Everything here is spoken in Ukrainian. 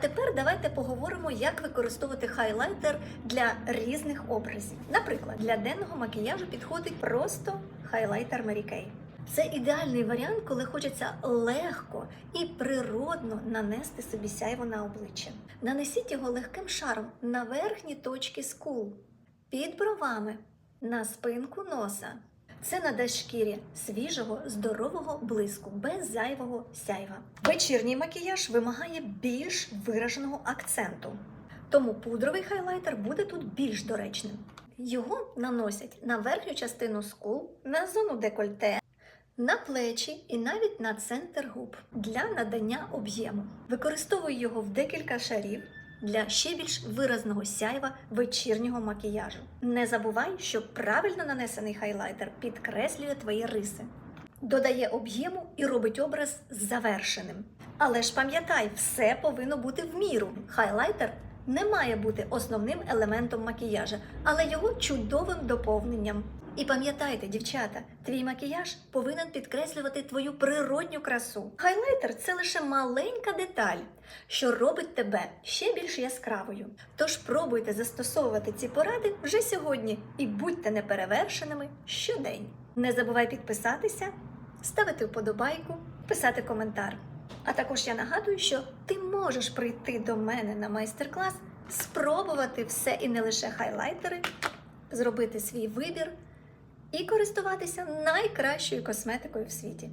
Тепер давайте поговоримо, як використовувати хайлайтер для різних образів. Наприклад, для денного макіяжу підходить просто хайлайтер Mary Kay. Це ідеальний варіант, коли хочеться легко і природно нанести собі сяйво на обличчя. Нанесіть його легким шаром на верхні точки скул, під бровами, на спинку носа. Це надасть шкірі свіжого, здорового блиску, без зайвого сяйва. Вечірній макіяж вимагає більш вираженого акценту. Тому пудровий хайлайтер буде тут більш доречним. Його наносять на верхню частину скул, на зону декольте, на плечі і навіть на центр губ для надання об'єму. Використовую його в декілька шарів для ще більш виразного сяйва вечірнього макіяжу. Не забувай, що правильно нанесений хайлайтер підкреслює твої риси, додає об'єму і робить образ завершеним. Але ж пам'ятай, все повинно бути в міру. Хайлайтер не має бути основним елементом макіяжа, але його чудовим доповненням. І пам'ятайте, дівчата, твій макіяж повинен підкреслювати твою природню красу. Хайлайтер це лише маленька деталь, що робить тебе ще більш яскравою. Тож пробуйте застосовувати ці поради вже сьогодні і будьте неперевершеними щодень. Не забувай підписатися, ставити вподобайку, писати коментар. А також я нагадую, що ти можеш прийти до мене на майстер-клас, спробувати все і не лише хайлайтери, зробити свій вибір і користуватися найкращою косметикою в світі.